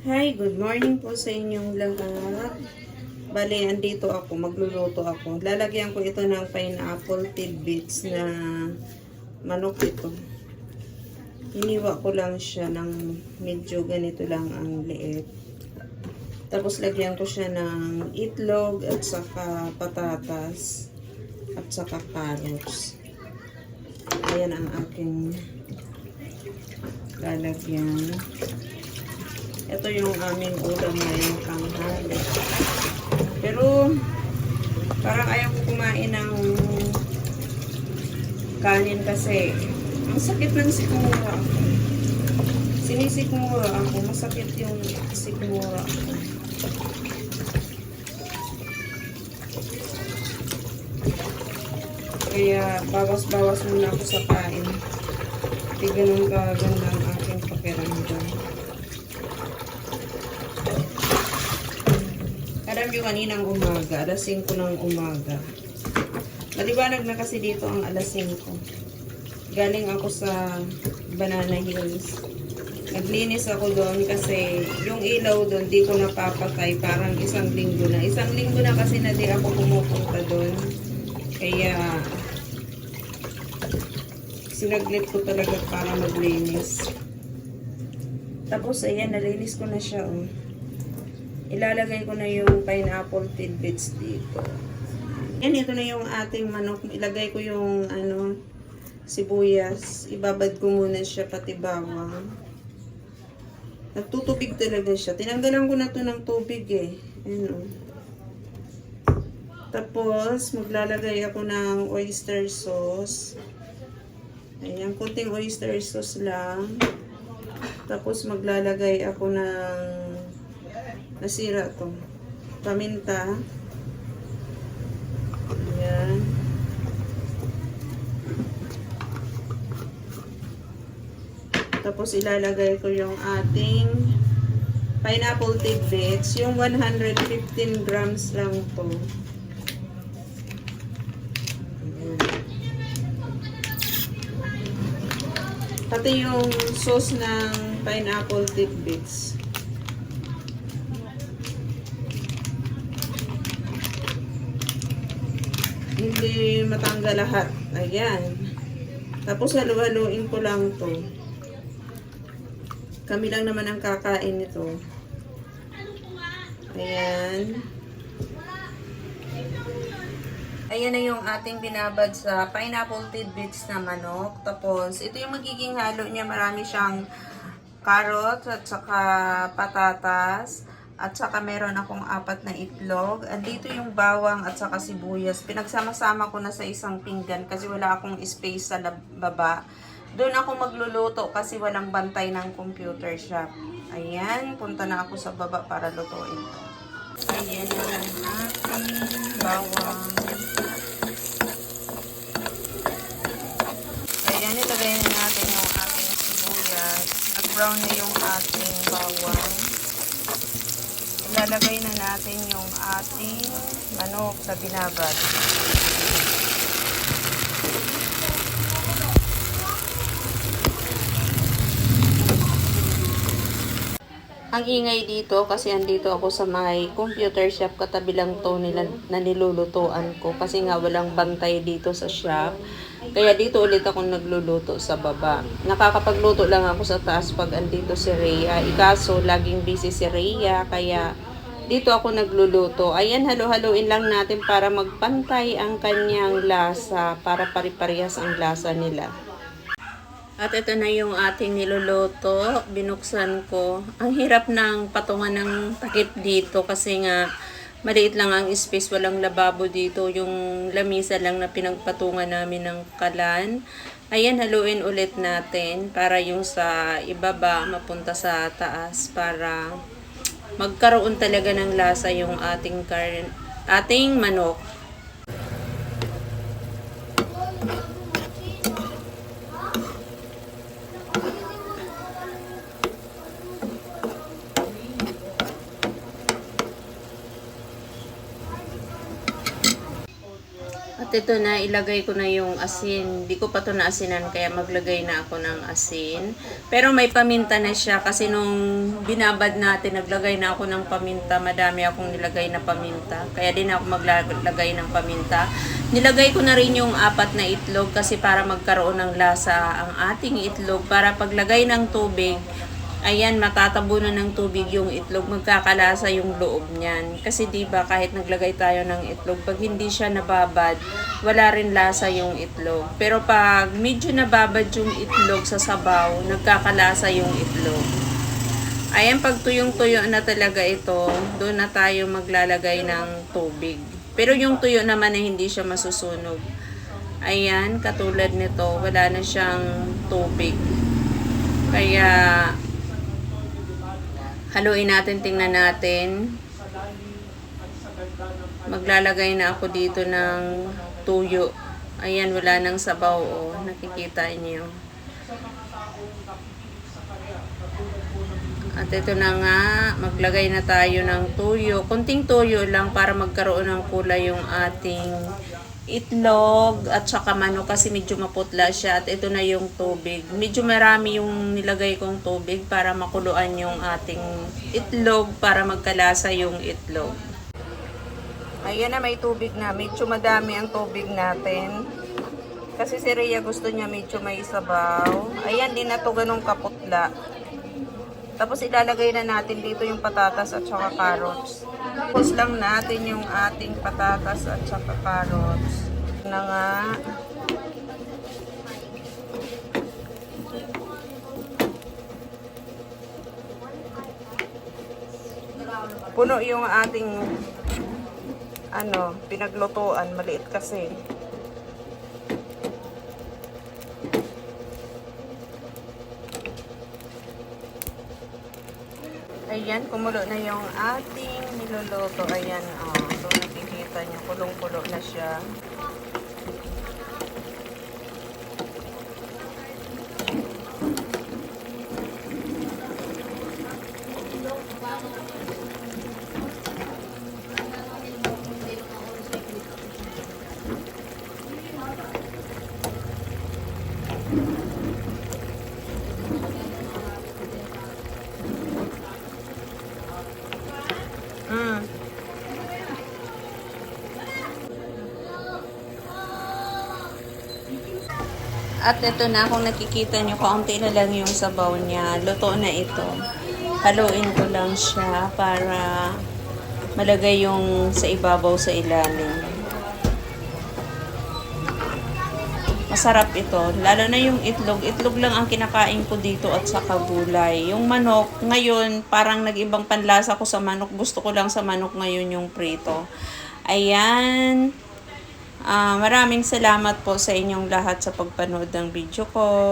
Hi, good morning po sa inyong lahat. Bali, andito ako, magluluto ako. Lalagyan ko ito ng pineapple tidbits na manok ito. Iniwa ko lang siya ng medyo ganito lang ang liit. Tapos lagyan ko siya ng itlog at saka patatas at saka carrots. Ayan ang aking lalagyan. Ito yung aming ulam ngayong tanghali. Pero, parang ayaw ko kumain ng kanin kasi ang sakit ng sikmura. Sinisikmura ako. Masakit yung sikmura. Kaya, bawas-bawas muna ako sa kain. Hindi ganun kaganda ang aking pakiramdam. Alam nyo kaninang umaga, alas 5 ng umaga. Maliwanag na kasi dito ang alas 5. Galing ako sa Banana Hills. Naglinis ako doon kasi yung ilaw doon di ko napapatay parang isang linggo na. Isang linggo na kasi na di ako pumupunta doon. Kaya sinaglit ko talaga para maglinis. Tapos ayan, nalinis ko na siya oh. Ilalagay ko na yung pineapple tidbits dito. Yan, ito na yung ating manok. Ilagay ko yung ano, sibuyas. Ibabad ko muna siya pati bawang. Nagtutubig talaga siya. Tinanggalan ko na to ng tubig eh. Ayan o. Tapos, maglalagay ako ng oyster sauce. Ayan, kunting oyster sauce lang. Tapos, maglalagay ako ng nasira to. Paminta. Ayan. Tapos ilalagay ko yung ating pineapple tidbits. Yung 115 grams lang to. Pati yung sauce ng pineapple tidbits. Hindi matanggal lahat. Ayan. Tapos halu-haluin ko lang to. Kami lang naman ang kakain nito. Ayan. Ayan na yung ating binabad sa pineapple tidbits na manok. Tapos, ito yung magiging halo niya. Marami siyang carrots at saka patatas. At saka meron akong apat na itlog. Andito yung bawang at saka sibuyas. Pinagsama-sama ko na sa isang pinggan kasi wala akong space sa baba. Doon ako magluluto kasi walang bantay ng computer shop. Ayan, punta na ako sa baba para lutuin to. Ayan yung ating bawang. Ayan, ilagay na natin yung ating sibuyas. Nag-brown na yung ating bawang. Ilalagay na natin yung ating manok sa binabad. Ang ingay dito kasi andito ako sa may computer shop katabi lang to nila na nilulutuan ko kasi nga walang bantay dito sa shop. Kaya dito ulit ako nagluluto sa baba. Nakakapagluto lang ako sa taas pag andito si Rhea. Ikaso, laging busy si Rhea kaya dito ako nagluluto. Ayan, halo-haloin lang natin para magpantay ang kanyang lasa para pari-parehas ang lasa nila. At ito na yung ating niluluto. Binuksan ko. Ang hirap ng patungan ng takip dito kasi nga maliit lang ang space. Walang lababo dito. Yung lamisa lang na pinagpatungan namin ng kalan. Ayan, haluin ulit natin para yung sa ibaba mapunta sa taas para magkaroon talaga ng lasa yung ating kar ating manok. At ito na, ilagay ko na yung asin. Hindi ko pa to naasinan, kaya maglagay na ako ng asin. Pero may paminta na siya kasi nung binabad natin, naglagay na ako ng paminta. Madami akong nilagay na paminta. Kaya din ako maglagay ng paminta. Nilagay ko na rin yung apat na itlog kasi para magkaroon ng lasa ang ating itlog. Para paglagay ng tubig, Ayan, matatabunan ng tubig yung itlog, magkakalasa yung loob niyan. Kasi 'di ba kahit naglagay tayo ng itlog, pag hindi siya nababad, wala rin lasa yung itlog. Pero pag medyo nababad yung itlog sa sabaw, nagkakalasa yung itlog. Ayan, pag tuyong-tuyo na talaga ito, doon na tayo maglalagay ng tubig. Pero yung tuyo naman na hindi siya masusunog. Ayan, katulad nito, wala na siyang tubig. Kaya, haluin natin, tingnan natin. Maglalagay na ako dito ng tuyo. Ayan, wala nang sabaw, oh. Nakikita niyo. At ito na nga, maglagay na tayo ng tuyo. Kunting tuyo lang para magkaroon ng kulay yung ating itlog at saka manok kasi medyo maputla siya at ito na yung tubig. Medyo marami yung nilagay kong tubig para makuluan yung ating itlog para magkalasa yung itlog. Ayan na may tubig na. Medyo madami ang tubig natin. Kasi si Rhea gusto niya medyo may sabaw. Ayan, din na to ganong kaputla. Tapos ilalagay na natin dito yung patatas at saka carrots. Tapos lang natin yung ating patatas at saka carrots. Na nga. Puno yung ating ano, pinaglutuan. Maliit kasi. Ayan, kumulo na yung ating niluluto. Ayan, oh. So, nakikita nyo, kulong-kulo na siya. Mm. At ito na, kung nakikita nyo, kaunti na lang yung sabaw niya. Luto na ito. Haluin ko lang siya para malagay yung sa ibabaw sa ilalim. Masarap ito. Lalo na yung itlog. Itlog lang ang kinakain ko dito at saka gulay. Yung manok, ngayon, parang nag-ibang panlasa ko sa manok. Gusto ko lang sa manok ngayon yung prito. Ayan. Ah, maraming salamat po sa inyong lahat sa pagpanood ng video ko.